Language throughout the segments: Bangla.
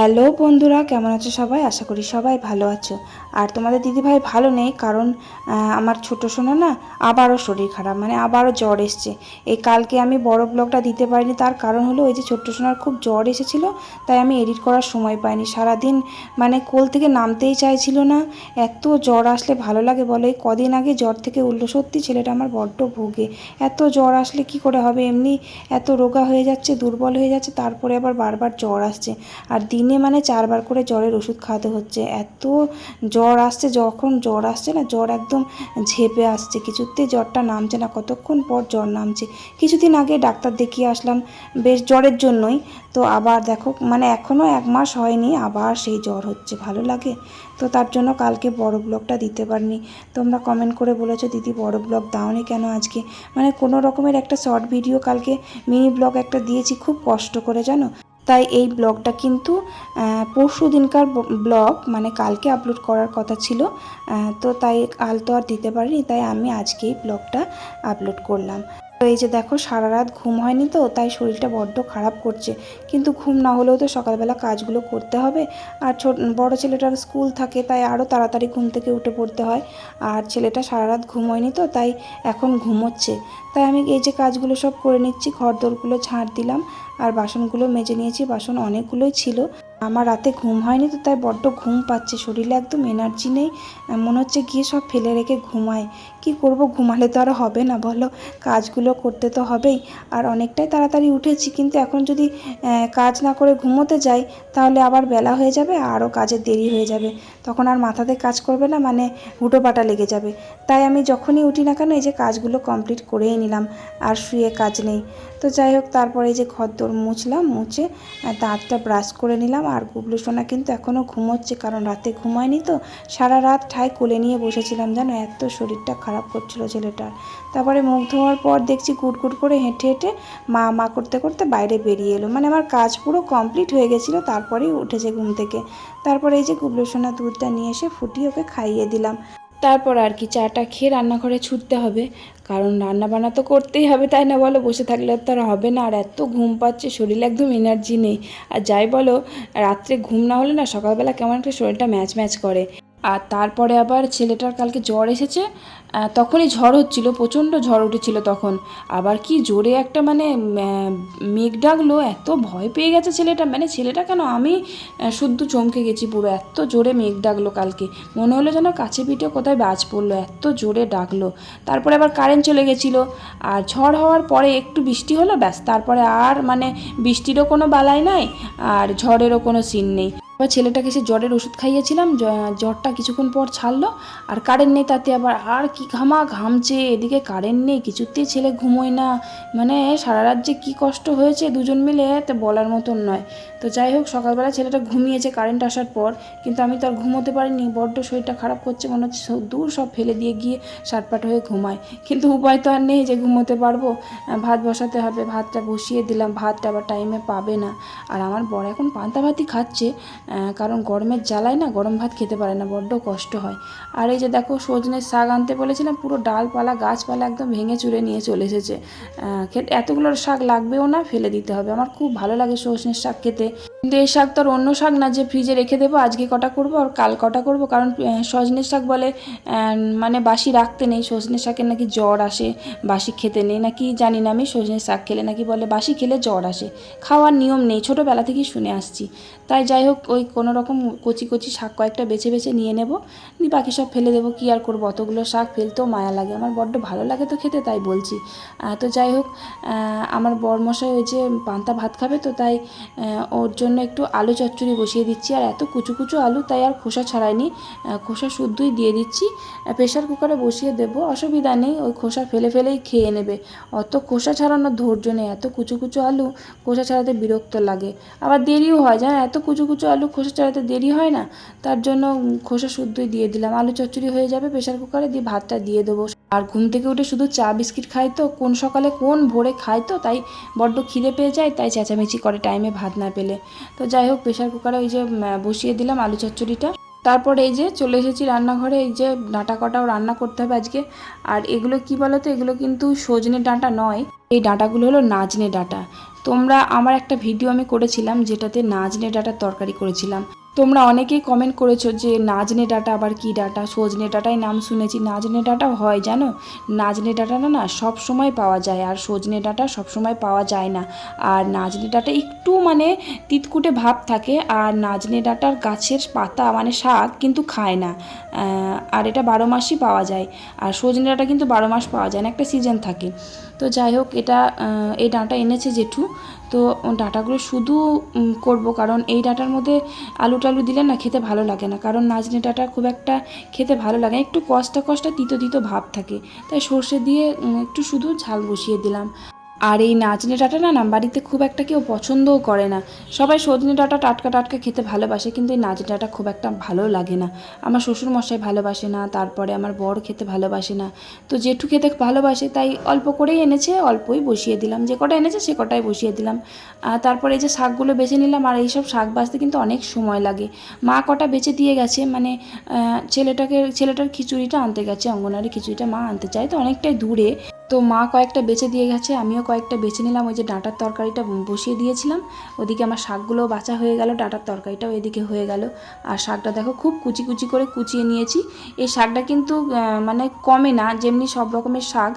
হ্যালো বন্ধুরা, কেমন আছো সবাই? আশা করি সবাই ভালো আছো। আর তোমাদের দিদিভাই ভালো নেই, কারণ আমার ছোট সোনা না আবারও শরীর খারাপ মানে আবারও জ্বর এসছে। এই কালকে আমি বড় ব্লগটা দিতে পারিনি, তার কারণ হলো ওই যে ছোট্ট সোনার খুব জ্বর এসেছিল, তাই আমি এডিট করার সময় পাইনি। সারাদিন মানে কোল থেকে নামতেই চাইছিল না, এত জ্বর আসলে ভালো লাগে বলো। কদিন আগে জ্বর থেকে উঠল, সত্যি ছেলেটা আমার বড্ড ভোগে। এত জ্বর আসলে কি করে হবে, এমনি এত রোগা হয়ে যাচ্ছে, দুর্বল হয়ে যাচ্ছে, তারপরে আবার বারবার জ্বর আসছে। আর দিনে মানে চারবার করে জ্বরের ওষুধ খাওয়াতে হচ্ছে। এত জ্বর আসছে, যখন জ্বর আসছে না, জ্বর একদম ঝেপে আসছে কিছুতেই জ্বরটা নামছে না, কতক্ষণ পর জ্বর নামছে। কিছুদিন আগে ডাক্তার দেখিয়ে আসলাম, বেশ জ্বরের জন্যই। তো আবার দেখো মানে এখনও এক মাস হয়নি, আবার সেই জ্বর হচ্ছে, ভালো লাগে? তো তার জন্য কালকে বড় ব্লগটা দিতে পারিনি। তোমরা কমেন্ট করে বলেছ, দিদি, বড় ব্লগ দাওনি কেন আজকে? মানে কোনো রকমের একটা শর্ট ভিডিও কালকে মিনি ব্লগ একটা দিয়েছি, খুব কষ্ট করে, জানো? তাই এই ব্লগটা কিন্তু পরশু দিনকার ব্লগ মানে কালকে আপলোড করার কথা ছিল তো তাই কাল তো আর দিতে পারিনি, তাই আমি আজকেই ব্লগটা আপলোড করলাম। তো এই যে দেখো, সারা রাত ঘুম হয়নি তো, তাই শরীরটা বড্ড খারাপ করছে। কিন্তু ঘুম না হলেও তো সকালবেলা কাজগুলো করতে হবে। আর ছোট, বড় ছেলেটার স্কুল থাকে, তাই আরও তাড়াতাড়ি ঘুম থেকে উঠে পড়তে হয়। আর ছেলেটা সারা রাত ঘুম হয়নি তো, তাই এখন ঘুমোচ্ছে। তাই আমি এই যে কাজগুলো সব করে নিচ্ছি ঘর দোরগুলো ঝাঁট দিলাম। আর বাসনগুলো মেজে নিয়েছি, বাসন অনেকগুলোই ছিল। আমার রাতে ঘুম হয়নি তো, তাই বড্ড ঘুম পাচ্ছে। শরীরে একদম এনার্জি নেই, মনে হচ্ছে গিয়ে সব ফেলে রেখে ঘুমায় কি করব, ঘুমালে তো আর হবে না বলো? কাজগুলো করতে তো হবেই। আর অনেকটাই তাড়াতাড়ি উঠেছি, কিন্তু এখন যদি কাজ না করে ঘুমোতে যাই, তাহলে আবার বেলা হয়ে যাবে, আরও কাজের দেরি হয়ে যাবে। তখন আর মাথাতে কাজ করবে না মানে হুটোপাটা লেগে যাবে। তাই আমি যখনই উঠি না কেন, এই যে কাজগুলো কমপ্লিট করেই নিলাম, আর শুয়ে কাজ নেই। তো যাই হোক, তারপরে এই যে খদ্দর মুছলাম, মুছে দাঁতটা ব্রাশ করে নিলাম। আর গুবলু সোনা কিন্তু এখনও ঘুমোচ্ছে, কারণ রাতে ঘুমায়নি তো। সারা রাত ঠাই কোলে নিয়ে বসেছিলাম যেন এত শরীরটা খারাপ করছিল ছেলেটার। তারপরে মুখ ধোয়ার পর দেখছি কুটকুট করে হেঁটে হেঁটে মা মা করতে করতে বাইরে বেরিয়ে এলো। মানে আমার কাজ পুরো কমপ্লিট হয়ে গেছিল, তারপরেই উঠেছে ঘুম থেকে। তারপরে এই যে গুবলু সোনা দুধটা নিয়ে এসে ফুটিয়ে ওকে খাইয়ে দিলাম। তারপর আর কি চাটা খেয়ে রান্নাঘরে ছুটতে হবে। কারণ রান্না বান্না তো করতেই হবে, তাই না বলো? বসে থাকলে তো আর হবে না। আর এত ঘুম পাচ্ছে, শরীরে একদম এনার্জি নেই। আর যাই বলো, রাত্রে ঘুম না হলে না সকালবেলা কেমন একটা শরীরটা ম্যাচ ম্যাচ করে। আর তারপরে আবার ছেলেটার কালকে জ্বর এসেছে তখনই ঝড় হচ্ছিল, প্রচণ্ড ঝড় উঠেছিল তখন। আবার কি জোরে একটা মানে মেঘ ডাকলো, এত ভয় পেয়ে গেছে ছেলেটা। মানে ছেলেটা কেন? আমি শুদ্ধ চমকে গেছি পুরো। এত জোরে মেঘ ডাকলো কালকে। মনে হলো যেন কাছে পিঠে কোথায় বাজ পড়ল, এত জোরে ডাকলো। তারপরে আবার কারেন্ট চলে গেছিল। আর ঝড় হওয়ার পরে একটু বৃষ্টি হলো, ব্যাস। তারপরে আর মানে বৃষ্টিরও কোনো বালাই নাই, আর ঝড়েরও কোনো সিন নেই। এবার ছেলেটাকে সে জ্বরের ওষুধ খাইয়েছিলাম জ্বরটা কিছুক্ষণ পর ছাড়লো, আর কারেন্ট নেই তাতে আবার আর কি ঘামা ঘামছে, এদিকে কারেন্ট নেই, কিছুতেই ছেলে ঘুমোয় না মানে সারা রাত যে কী কষ্ট হয়েছে দুজন মিলে তা বলার মতন নয়। তো যাই হোক, সকালবেলা ছেলেটা ঘুমিয়েছে কারেন্ট আসার পর, কিন্তু আমি তো আর ঘুমোতে পারিনি, বড্ড শরীরটা খারাপ করছে, মনে হচ্ছে দূর সব ফেলে দিয়ে গিয়ে সাটপাট হয়ে ঘুমায়। কিন্তু উপায় তো আর নেই যে ঘুমোতে পারব, ভাত বসাতে হবে, ভাতটা বসিয়ে দিলাম, ভাতটা আবার টাইমে পাবে না। আর আমার বর এখন পান্তা ভাতই খাচ্ছে কারণ গরমের জ্বালায় না গরম ভাত খেতে পারে না, বড্ড কষ্ট হয়। আর এই যে দেখো সজনের শাক আনতে বলেছিলাম, পুরো ডালপালা, গাছপালা একদম ভেঙে চুরে নিয়ে চলে এসেছে। এতগুলোর এতগুলো শাক লাগবেও না, ফেলে দিতে হবে। আমার খুব ভালো লাগে সজনের শাক খেতে। কিন্তু এই শাক তো আর অন্য শাক না, যে ফ্রিজে রেখে দেবো, আজকে কটা করব আর কাল কটা করব? কারণ সজনে শাক বলে মানে বাসি রাখতে নেই, সজনে শাকের নাকি জ্বর আসে, বাসি খেতে নেই, নাকি জানি না আমি, সজনে শাক খেলে নাকি বলে বাসি খেলে জ্বর আসে, খাওয়ার নিয়ম নেই, ছোটোবেলা থেকেই শুনে আসছি। তাই যাই হোক, ওই কোনো রকম কচি কচি শাক কয়েকটা বেছে বেছে নিয়ে নেব, নিয়ে বাকি সব ফেলে দেবো, কী আর করব? অতগুলো শাক ফেলতেও মায়া লাগে, আমার বড্ড ভালো লাগে তো খেতে, তাই বলছি। তো যাই হোক আমার বরমশাই ওই যে পান্তা ভাত খাবে তো, তাই ওর জন্য একটু আলু চচ্চড়ি বসিয়ে দিচ্ছি। আর এত কুচু কুচু আলু তাই আর খোসা ছাড়াইনি। খোসা শুদ্ধই দিয়ে দিচ্ছি। প্রেশার কুকারে বসিয়ে দেবো। অসুবিধা নেই, ওই খোসা ফেলে ফেলেই খেয়ে নেবে। অত খোসা ছাড়ানোর ধৈর্য নেই, এত কুচু কুচু আলু খোসা ছাড়াতে বিরক্ত লাগে। আবার দেরিও হয় জানো এত কুচু কুচু আলু খোসা ছাড়াতে দেরি হয় না, তার জন্য খোসা শুদ্ধই দিয়ে দিলাম। আলু চচ্চড়ি হয়ে যাবে প্রেশার কুকারে দিয়ে ভাতটা দিয়ে দেবো। আর ঘুম থেকে উঠে শুধু চা, বিস্কিট খাই তো, কোন সকালে কোন ভোরে খাই তো, তাই বড্ড খিদে পেয়ে যায়, তাই চেঁচামেচি করে টাইমে ভাত না পেলে। তো যাই হোক প্রেশার কুকারে ওই যে বসিয়ে দিলাম আলু চচ্চড়িটা। তারপরে এই যে চলে এসেছি রান্নাঘরে, এই যে ডাঁটা কটাও রান্না করতে হবে আজকে। আর এগুলো কি বলো তো এগুলো কিন্তু সজনে ডাঁটা নয়, এই ডাঁটাগুলো হলো নাজনে ডাঁটা। তোমরা, আমার একটা ভিডিও আমি করেছিলাম, যেটাতে নাজনে ডাঁটার তরকারি করেছিলাম। তোমরা অনেকেই কমেন্ট করেছ যে নাজনে ডাঁটা আবার কি ডাঁটা? সজনে ডাঁটাই নাম শুনেছি। নাজনে ডাঁটা হয়, জানো? নাজনে ডাঁটাটা না সব সময় পাওয়া যায় আর সজনে ডাঁটা সব সময় পাওয়া যায় না। আর নাজনে ডাঁটা একটু মানে তিতকুটে ভাব থাকে আর নাজনে ডাঁটার গাছের পাতা মানে শাক কিন্তু খায় না। আর এটা বারো মাসই পাওয়া যায়। আর সজনে ডাঁটা কিন্তু বারো মাস পাওয়া যায় না, একটা সিজন থাকে। তো যাই হোক, এটা এই ডাঁটা এনেছে জেঠু। তো ডাঁটাগুলো শুধু করব। কারণ এই ডাঁটার মধ্যে আলু টালু দিলে না খেতে ভালো লাগে না। কারণ নাজনে ডাঁটা খুব একটা খেতে ভালো লাগে একটু কষ্টা কষ্টা তিতো তিতো ভাব থাকে। তাই সর্ষে দিয়ে একটু শুধু ঝাল বসিয়ে দিলাম। আর এই নাচনে ডাঁটা না বাড়িতে খুব একটা কেউ পছন্দও করে না। সবাই সজনে ডাঁটা টাটকা টাটকা খেতে ভালোবাসে, কিন্তু এই নাচনে ডাঁটা খুব একটা ভালো লাগে না। আমার শ্বশুর মশাই ভালোবাসে না, তারপরে আমার বর খেতে ভালোবাসে না। তো জেঠু খেতে ভালোবাসে, তাই অল্প করেই এনেছে, অল্পই বসিয়ে দিলাম। যে কটা এনেছে, সে কটাই বসিয়ে দিলাম। তারপরে এই যে শাকগুলো বেছে নিলাম, আর এইসব শাক বাছতে কিন্তু অনেক সময় লাগে। মা কটা বেছে দিয়ে গেছে মানে ছেলেটাকে, ছেলেটার খিচুড়িটা আনতে গেছে, অঙ্গনারী খিচুড়িটা মা আনতে চায়, তো অনেকটাই দূরে। তো মা কয়েকটা বেছে দিয়ে গেছে, আমিও কয়েকটা বেছে নিলাম, ওই যে ডাঁটার তরকারিটা বসিয়ে দিয়েছিলাম। ওদিকে আমার শাকগুলোও বাছা হয়ে গেল, ডাঁটার তরকারিটাও এদিকে হয়ে গেল। আর শাকটা দেখো খুব কুচি কুচি করে কুচিয়ে নিয়েছি। এই শাকটা কিন্তু মানে কমে না, যেমনি সব রকমের শাক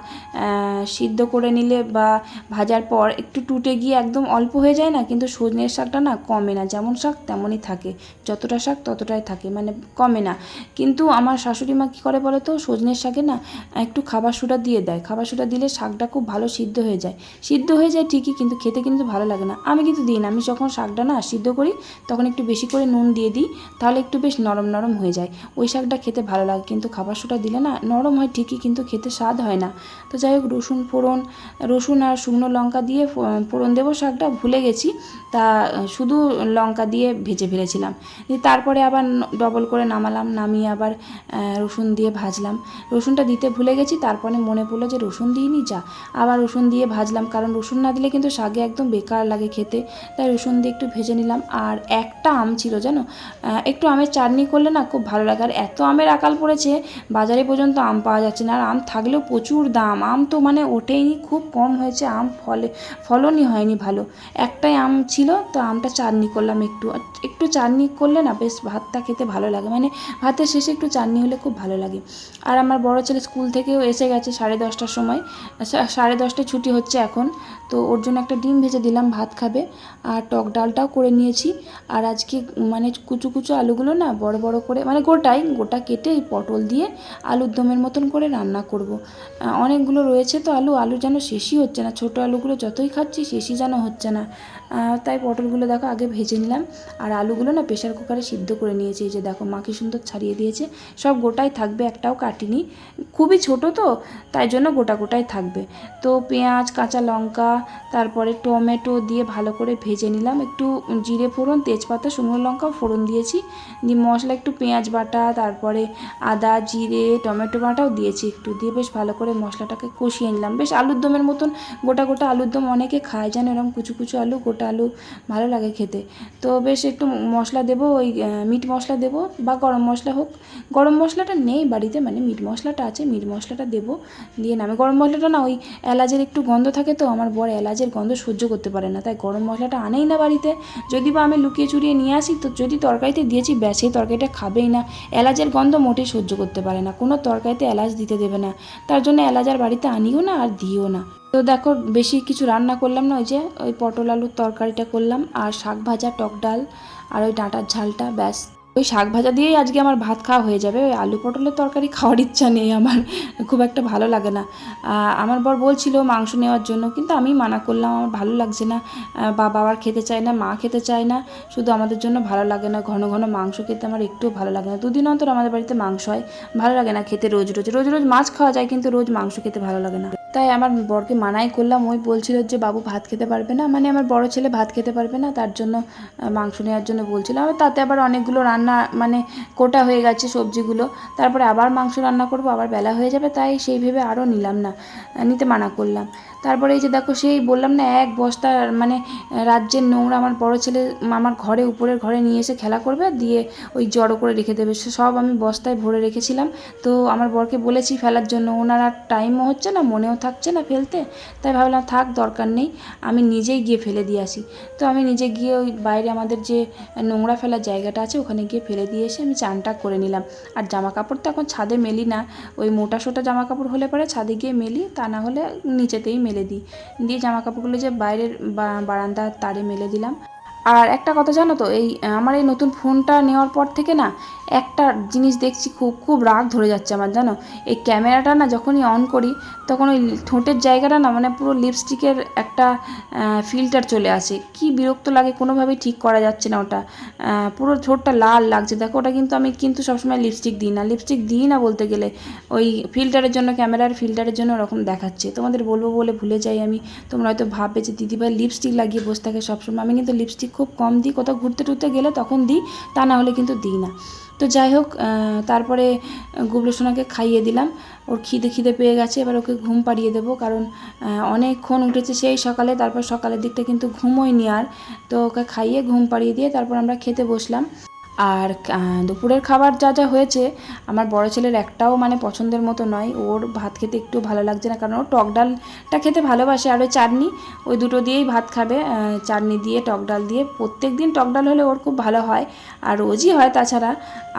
সিদ্ধ করে নিলে বা ভাজার পর একটু টুটে গিয়ে একদম অল্প হয়ে যায় না, কিন্তু সজনের শাকটা না কমে না, যেমন শাক তেমনই থাকে। যতটা শাক ততটাই থাকে মানে কমে না। কিন্তু আমার শাশুড়ি মা কী করে বলো তো সজনের শাকে না একটু খাবার সুটা দিয়ে দেয়, খাবার সোডা দিলে শাকটা খুব ভালো সিদ্ধ হয়ে যায়। সিদ্ধ হয়ে যায় ঠিকই কিন্তু খেতে কিন্তু ভালো লাগে না। আমি কিন্তু দিই না। আমি যখন শাকটা না সিদ্ধ করি, তখন একটু বেশি করে নুন দিয়ে দিই, তাহলে একটু বেশ নরম নরম হয়ে যায়। ওই শাকটা খেতে ভালো লাগে কিন্তু খাবার সোডা দিলে না নরম হয় ঠিকই কিন্তু খেতে স্বাদ হয় না। তো যাই হোক, রসুন ফোড়ন, রসুন আর শুকনো লঙ্কা দিয়ে ফোড়ন দেবো শাকটা, ভুলে গেছি। তা শুধু লঙ্কা দিয়ে ভেজে ফেলেছিলাম। তারপরে আবার ডবল করে নামালাম, নামিয়ে আবার রসুন দিয়ে ভাজলাম। রসুনটা দিতে ভুলে গেছি, তারপরে মনে পড়ল যে রসুন দিইনি যা। আবার রসুন দিয়ে ভাজলাম, কারণ রসুন না দিলে কিন্তু শাকে একদম বেকার লাগে খেতে। তাই রসুন দিয়ে একটু ভেজে নিলাম। আর একটা আম ছিল, জানো? একটু আমের চাটনি করলে না খুব ভালো লাগে। আর এত আমের আকাল পড়েছে, বাজারে পর্যন্ত আম পাওয়া যাচ্ছে না। আর আম থাকলেও প্রচুর দাম। আম তো মানে ওঠেইনি, খুব কম হয়েছে আম, ফলে, ফলনই হয়নি ভালো। একটাই আম ছিল, তো আমটা চাটনি করলাম একটু। একটু চাটনি করলে না বেশ ভাতটা খেতে ভালো লাগে। মানে ভাতের শেষে একটু চাটনি হলে খুব ভালো লাগে। আর আমার বড় ছেলে স্কুল থেকেও এসে গেছে সাড়ে দশটার সময়। সা- সাড়ে দশটায় ছুটি হচ্ছে এখন। তো ওর জন্য একটা ডিম ভেজে দিলাম, ভাত খাবে। আর টক ডালটাও করে নিয়েছি। আর আজকে মানে কুচু কুচু আলুগুলো না, বড় বড় করে মানে গোটাই, গোটা কেটে এই পটল দিয়ে আলুর দমের মতন করে রান্না করব। অনেকগুলো রয়েছে তো আলু আলু যেন শেষই হচ্ছে না। ছোট আলুগুলো যতই খাচ্ছি, শেষই যেন হচ্ছে না। তাই পটলগুলো দেখো আগে ভেজে নিলাম। আর আলুগুলো না প্রেশার কুকারে সিদ্ধ করে নিয়েছি যে দেখো মা কি সুন্দর ছাড়িয়ে দিয়েছে। সব গোটাই থাকবে, একটাও কাটিনি। খুবই ছোট তো, তাই জন্য গোটা গোটাই থাকবে। তো পেঁয়াজ, কাঁচা লঙ্কা, তারপরে টমেটো দিয়ে ভালো করে ভেজে নিলাম। একটু জিরে ফোড়ন, তেজপাতা, শুকনো লঙ্কাও ফোড়ন দিয়েছি। দিয়ে মশলা একটু পেঁয়াজ বাটা, তারপরে আদা, জিরে, টমেটো বাটাও দিয়েছি একটু দিয়ে বেশ ভালো করে মশলাটাকে কষিয়ে নিলাম। বেশ আলুর দমের মতন গোটা গোটা আলুর দম অনেকে খায়, যেন এরকম কুচু কুচু আলু গোটা আলু ভালো লাগে খেতে। তো বেশ একটু মশলা দেবো, ওই মিট মশলা দেবো বা গরম মশলা হোক। গরম মশলাটা নেই বাড়িতে মানে মিট মশলাটা আছে, মিট মশলাটা দেবো। দিয়ে নামে গরম মশলাটা না, ওই এলাচের একটু গন্ধ থাকে তো, আমার বর এলাচের গন্ধ সহ্য করতে পারে না। তাই গরম মশলাটা আনেই না বাড়িতে। যদি বা আমি লুকিয়ে চুরিয়ে নিয়ে আসি, তো যদি তরকারিতে দিয়েছি, ব্যাস তরকারিটা খাবেই না। এলাচের গন্ধ মোটেই সহ্য করতে পারে না। কোনো তরকারিতে এলাচ দিতে দেবে না। তার জন্য এলাচ আর বাড়িতে আনিও না আর দিও না। তো দেখো, বেশি কিছু রান্না করলাম না, ওই যে ওই পটল আলুর তরকারিটা করলাম, আর শাক ভাজা, টক ডাল, আর ওই ডাঁটার ঝালটা, ব্যাস। ওই শাক ভাজা দিয়েই আজকে আমার ভাত খাওয়া হয়ে যাবে। ওই আলু পটলের তরকারি খাওয়ার ইচ্ছা নেই আমার, খুব একটা ভালো লাগে না। আমার বর বলছিল মাংস নেওয়ার জন্য, কিন্তু আমি মানা করলাম, আমার ভালো লাগছে না। বাবা আবার খেতে চায় না, মা খেতে চায় না। শুধু আমাদের জন্য ভালো লাগে না, ঘন ঘন মাংস খেতে আমার একটুও ভালো লাগে না। দুদিন অন্তর আমাদের বাড়িতে মাংস হয়, ভালো লাগে না খেতে রোজ রোজ। রোজ রোজ মাছ খাওয়া যায়, কিন্তু রোজ মাংস খেতে ভালো লাগে না। তাই আমার বরকে মানাই করলাম, ওই বলছিল যে, বাবু ভাত খেতে পারবে না। মানে আমার বড় ছেলে ভাত খেতে পারবে না, তার জন্য মাংস নেওয়ার জন্য বলছিল। তাতে আবার অনেকগুলো রান্না মানে কোটা হয়ে গেছে সবজিগুলো। তারপরে আবার মাংস রান্না করব, আবার বেলা হয়ে যাবে, তাই সেই ভেবে আরও নিলাম না। নিতে মানা করলাম। তারপরে এই যে দেখো, সেই বললাম না, এক বস্তা মানে রাজ্যের নোংরা আমার বড় ছেলে আমার ঘরে, উপরের ঘরে নিয়ে এসে খেলা করবে, দিয়ে ওই জড়ো করে রেখে দেবে। সব আমি বস্তায় ভরে রেখেছিলাম। তো আমার বরকে বলেছি ফেলার জন্য, ওনার আর টাইমও হচ্ছে না, মনেও থাকছে না ফেলতে। তাই ভাবলাম, থাক, দরকার নেই, আমি নিজেই গিয়ে ফেলে দিয়ে আসি। তো আমি নিজে গিয়ে ওই বাইরে আমাদের যে নোংরা ফেলার জায়গাটা আছে, ওখানে গিয়ে ফেলে দিয়ে এসে আমি চানটা করে নিলাম। আর জামা কাপড় তো এখন ছাদে মেলি না। ওই মোটা সোটা জামা কাপড় হলে পরে ছাদে গিয়ে মেলি, তা না হলে নিচেতেই মেলে দিই। দিয়ে জামা কাপড়গুলো যে বাইরের বারান্দার তারে মেলে দিলাম। আর একটা কথা জানো তো, এই আমার এই নতুন ফোনটা নেওয়ার পর থেকে না, একটা জিনিস দেখছি খুব খুব রাগ ধরে যাচ্ছে আমার, জানো? এই ক্যামেরাটা না যখনই অন করি, তখন ওই ঠোঁটের জায়গাটা না মানে পুরো লিপস্টিকের একটা ফিল্টার চলে আসে। কি বিরক্ত লাগে, কোনোভাবেই ঠিক করা যাচ্ছে না ওটা। পুরো ঠোঁটটা লাল লাগছে। দেখো, ওটা কিন্তু আমি কিন্তু সবসময় লিপস্টিক দিই না। লিপস্টিক দিই না বলতে গেলে, ওই ফিল্টারের জন্য, ক্যামেরার ফিল্টারের জন্য ওরকম দেখাচ্ছে। তোমাদের বলব বলে ভুলে যাই আমি। তোমরা হয়তো ভাববে যে দিদিভাই লিপস্টিক লাগিয়ে বসে থাকে সবসময়। আমি কিন্তু লিপস্টিক খুব কম দিই, কোথাও ঘুরতে টুরতে গেলে তখন দিই, তা না হলে কিন্তু দিই না। তো যাই হোক তারপরে গুবলু সোনাকে খাইয়ে দিলাম। ওর খিদে খিদে পেয়ে গেছে, এবার ওকে ঘুম পাড়িয়ে দেবো কারণ অনেকক্ষণ উঠেছে সেই সকালে, তারপর সকালের দিকটা কিন্তু ঘুমোয়নি আর। তো ওকে খাইয়ে ঘুম পাড়িয়ে দিয়ে তারপর আমরা খেতে বসলাম। আর দুপুরের খাবার যা যা হয়েছে, আমার বড় ছেলের একটাও মানে পছন্দের মতো নয়। ওর ভাত খেতে একটু ভালো লাগছে না, কারণ ও টক ডালটা খেতে ভালোবাসে। আর ওই চাটনি, ওই দুটো দিয়েই ভাত খাবে। চাটনি দিয়ে, টক ডাল দিয়ে। প্রত্যেক দিন টক ডাল হলে ওর খুব ভালো হয়, আর রোজই হয় তাছাড়া।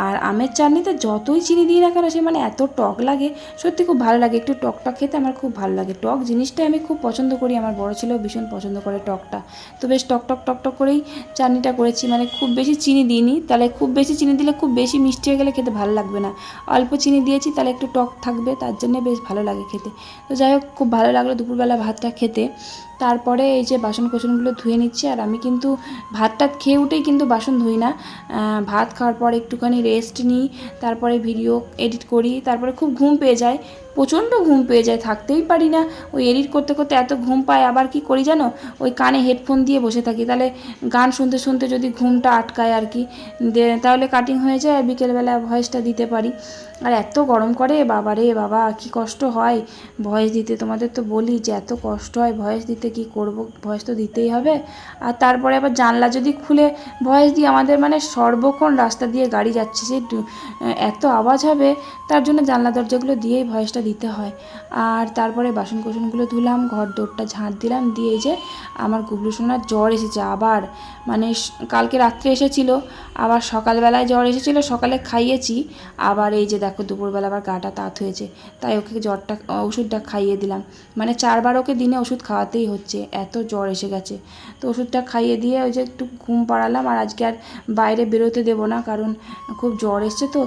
আর আমের চাটনিতে যতই চিনি দিই না কেন সে মানে এত টক লাগে, সত্যি খুব ভালো লাগে। একটু টক টক খেতে আমার খুব ভালো লাগে। টক জিনিসটাই আমি খুব পছন্দ করি। আমার বড় ছেলেও ভীষণ পছন্দ করে টকটা। তো বেশ টক টক টক টক করেই চাটনিটা করেছি। মানে খুব বেশি চিনি দিইনি। তাহলে খুব বেশি চিনি দিলে খুব বেশি মিষ্টি হয়ে গেলে খেতে ভালো লাগবে না। অল্প চিনি দিয়েছি, তাহলে একটু টক থাকবে, তার জন্য বেশ ভালো লাগে খেতে। তো যাই হোক, খুব ভালো লাগল দুপুরবেলা ভাতটা খেতে। তারপরে এই যে বাসন কোসনগুলো ধুয়ে নিচ্ছি, আর আমি কিন্তু ভাত টাত খেয়ে উঠেই কিন্তু বাসন ধুই না। ভাত খাওয়ার পর একটুখানি রেস্ট নিই, তারপরে ভিডিও এডিট করি, তারপরে খুব ঘুম পেয়ে যায়। প্রচণ্ড ঘুম পেয়ে যায়, থাকতেই পারি না। ওই এডিট করতে করতে এত ঘুম পায়, আবার কি করি জানো? ওই কানে হেডফোন দিয়ে বসে থাকি। তাহলে গান শুনতে শুনতে যদি ঘুমটা আটকায় আর কি তাহলে কাটিং হয়ে যায়, আর বিকেলবেলা ভয়েসটা দিতে পারি। আর এত গরম করে? বাবা রে বাবা, কি কষ্ট হয়? ভয়েস দিতে, তোমাদের তো বলি যে এত কষ্ট হয় ভয়েস দিতে, কি করব? ভয়েস তো দিতেই হবে। আর তারপরে আবার জানলা যদি খুলে ভয়েস দিই, আমাদের মানে সর্বক্ষণ রাস্তা দিয়ে গাড়ি যাচ্ছে সে এত আওয়াজ হবে, তার জন্য জানলা দরজাগুলো দিয়েই ভয়েসটা দিতে হয়। আর তারপরে বাসন কোসনগুলো ধুলাম, ঘর দৌড়টা ঝাঁট দিলাম, দিয়ে যে আমার গুবলু সোনার জ্বর এসেছে আবার। মানে কালকে রাত্রে এসেছিল আবার সকালবেলায় জ্বর এসেছিল, সকালে খাইয়েছি। আবার এই যে দেখো, দুপুরবেলা আবার গাটা তাত হয়েছে। তাই ওকে জ্বরটা, ওষুধটা খাইয়ে দিলাম। মানে চারবার ওকে দিনে ওষুধ খাওয়াতেই হচ্ছে, এত জ্বর এসে গেছে। তো ওষুধটা খাইয়ে দিয়ে ওই যে একটু ঘুম পাড়ালাম, আর আজকে আর বাইরে বেরোতে দেবো না, কারণ খুব জ্বর এসছে তো,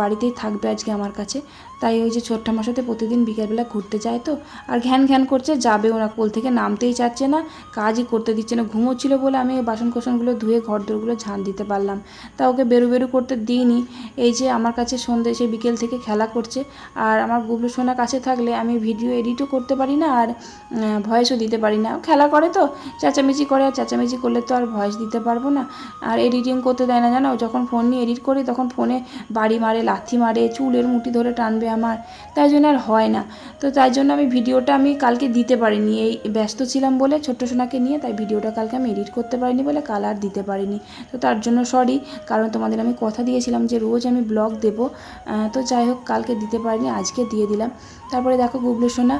বাড়িতেই থাকবে আজকে আমার কাছে। তাই ওই যে ছোট্ট আমার প্রতিদিন বিকেলবেলা ঘুরতে যায় তো। আর ঘ্যান ঘ্যান করছে, যাবে না কোল থেকে, নামতেই চাচ্ছে না, কাজই করতে দিচ্ছে না। ঘুমোচ্ছিল বলে আমি বাসন কোসনগুলো ধুয়ে ঘর দোরগুলো ঝাঁট দিতে পারলাম। তা ওকে বেরু বেরু করতে দিইনি। এই যে আমার কাছে সন্ধ্যে সে বিকেল থেকে খেলা করছে। আর আমার গুবলু সোনা কাছে থাকলে আমি ভিডিও এডিটও করতে পারি না আর ভয়েসও দিতে পারি না। খেলা করে তো, চেঁচামেচি করে, আর চেঁচামেচি করলে তো আর ভয়েস দিতে পারব না। আর এডিটিং করতে দেয় না জানো? যখন ফোন নিয়ে এডিট করি, তখন ফোনে বাড়ি মারে, লাথি মারে, চুলের মুঠি ধরে টানবে আমার। তাই জন্য আর হয় না। তো তাই জন্য আমি ভিডিওটা আমি কালকে দিতে পারিনি। এই ব্যস্ত ছিলাম বলে ছোট্ট সোনাকে নিয়ে, তাই ভিডিওটা কালকে আমি এডিট করতে পারিনি বলে কাল আর দিতে পারিনি। তো তার জন্য সরি কারণ তোমাদের আমি কথা দিয়েছিলাম যে রোজ আমি ব্লগ দেবো। তো যাই হোক, কালকে দিতে পারিনি, আজকে দিয়ে দিলাম। তারপরে দেখো গুবলু সোনা,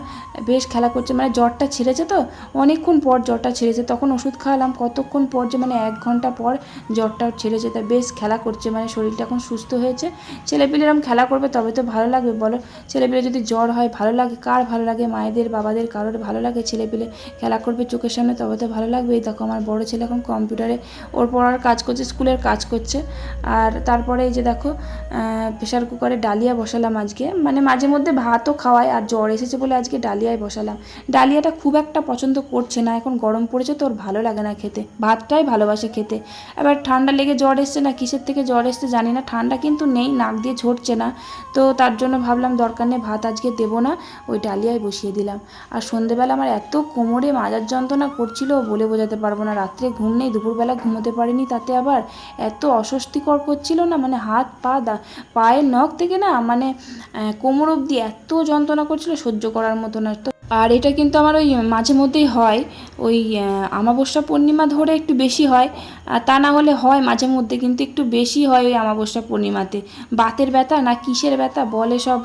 বেশ খেলা করছে। মানে জ্বরটা ছেড়েছে তো? অনেকক্ষণ পর জ্বরটা ছেড়েছে। তখন ওষুধ খাওয়ালাম। কতক্ষণ পর যে মানে এক ঘণ্টা পর জ্বরটা ছেড়েছে। তা বেশ খেলা করছে। মানে শরীরটা এখন সুস্থ হয়েছে। ছেলেপিলে এরম খেলা করবে, তবে তো ভালো লাগবে, বলো? ছেলেপিলে যদি জ্বর হয়, ভালো লাগে? কার ভালো লাগে? মায়েদের, বাবাদের, কারোর ভালো লাগে? ছেলেপিলে খেলা করবে চোখের সামনে, তবে তো ভালো লাগবে এই দেখো, আমার বড় ছেলে এখন কম্পিউটারে, ওর পড়ার কাজ করছে, স্কুলের কাজ করছে। আর তারপরে এই যে দেখো প্রেশার কুকারে ডালিয়া বসালাম আজকে। মানে মাঝে মধ্যে ভাতও খাওয়াই। আর জ্বর এসেছে বলে আজকে ডালিয়ায় বসালাম। ডালিয়াটা খুব একটা পছন্দ করছে না, এখন গরম পড়েছে তো ওর ভালো লাগে না খেতে। ভাতটাই ভালোবাসে খেতে। এবার ঠান্ডা লেগে জ্বর এসছে না, কিসের থেকে জ্বর এসছে জানি না, ঠান্ডা কিন্তু নেই, নাক দিয়ে ঝরছে না। তো তার জন্য ভাবলাম দরকার নেই, ভাত আজকে দেবো না, ওই ডালিয়ায় বসিয়ে দিলাম। আর সন্ধেবেলা আমার এত কোমরে মাজার যন্ত্রণা করছিল, বলে বোঝাতে পারব না, রাত্রে ঘুম নেই, দুপুরবেলা ঘুমোতে পারিনি, তাতে আবার এত অস্বস্তিকর করছিল না মানে হাত পা দা, পায়ের নখ থেকে না মানে কোমর অবধি এত যন্ত্রণা করছিল, সহ্য করার মতো না তো আর এটা কিন্তু আমার ওই মাঝে মধ্যেই হয়, ওই আমাবস্যা পূর্ণিমা ধরে একটু বেশি হয় আর তা না হলে হয় মাঝে মধ্যে কিন্তু একটু বেশি হয় ওই আমাবস্যা পূর্ণিমাতে। বাতের ব্যথা না কিসের ব্যথা বলে সব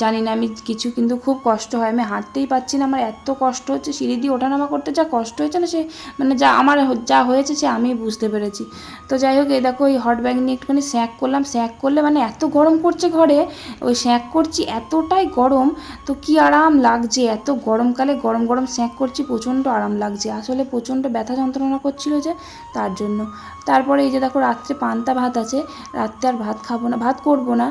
জানি না। আমি কিছু কিন্তু খুব কষ্ট হয়। আমি হাঁটতেই পারছি না। আমার এত কষ্ট হচ্ছে। সিঁড়ি দিয়ে ওঠানামা করতে যা কষ্ট হয়েছে না সে মানে যা আমার যা হয়েছে সে আমি বুঝতে পেরেছি। তো যাই হোক, এই দেখো ওই হট ব্যাগ নিয়ে একটুখানি স্যাক করলাম। স্যাক করলে মানে এত গরম করছে ঘরে, ওই স্যাক করছি এতটাই গরম, তো কি আরাম লাগছে। এত গরমকালে গরম গরম স্যাঁক করছি, প্রচণ্ড আরাম লাগছে। আসলে প্রচণ্ড ব্যথা যন্ত্রণা করছিল যে, তার জন্য। তারপরে এই যে দেখো রাত্রে পান্তা ভাত আছে, রাত্রে আর ভাত খাব না, ভাত করব না।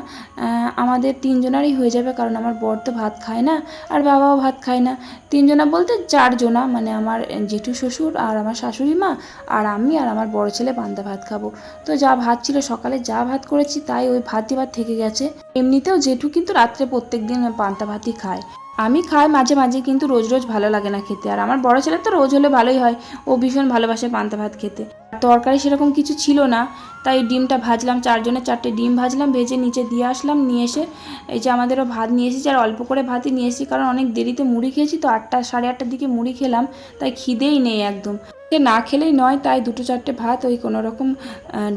আমাদের তিনজনারই হয়ে যাবে কারণ আমার বর তো ভাত খায় না, আর বাবাও ভাত খায় না। তিনজনা বলতে চারজনা মানে আমার জেঠু শ্বশুর আর আমার শাশুড়ি মা, আর আমি আর আমার বড় ছেলে পান্তা ভাত খাব। তো যা ভাত ছিল সকালে যা ভাত করেছি তাই ওই ভাতই ভাত থেকে গেছে। এমনিতেও জেঠু কিন্তু রাত্রে প্রত্যেক দিন পান্তা ভাতই খায়। আমি খাই মাঝে মাঝে, কিন্তু রোজ রোজ ভালো লাগে না খেতে। আর আমার বড় ছেলে তো রোজ হলে ভালোই হয়, ও ভীষণ ভালোবাসে পান্তা ভাত খেতে। তরকারি সেরকম কিছু ছিল না, তাই ডিমটা ভাজলাম চারজনের চারটে ডিম ভাজলাম, ভেজে নিচে দিয়ে আসলাম, নিয়ে এসে এই যে আমাদেরও ভাত নিয়ে এসেছি, আর অল্প করে ভাতই নিয়ে এসেছি, কারণ অনেক দেরিতে মুড়ি খেয়েছি, তো আটটা সাড়ে আটটার দিকে মুড়ি খেলাম, তাই খিদেই নেই একদম। না খেলেই নয়, তাই দুটো চারটে ভাত, ওই কোনো রকম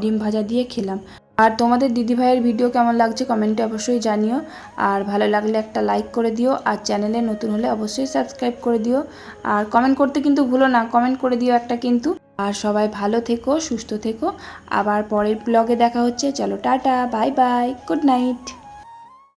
ডিম ভাজা দিয়ে খেলাম। আর তোমাদের দিদিভাইয়ের ভিডিও কেমন লাগছে কমেন্টে অবশ্যই জানিও। আর ভালো লাগলে একটা লাইক করে দিও, আর চ্যানেলে নতুন হলে অবশ্যই সাবস্ক্রাইব করে দিও। আর কমেন্ট করতে কিন্তু ভুলো না কমেন্ট করে দিও একটা কিন্তু। আর সবাই ভালো থেকো, সুস্থ থেকো। আবার পরের ব্লগে দেখা হচ্ছে। চলো tata bye bye good night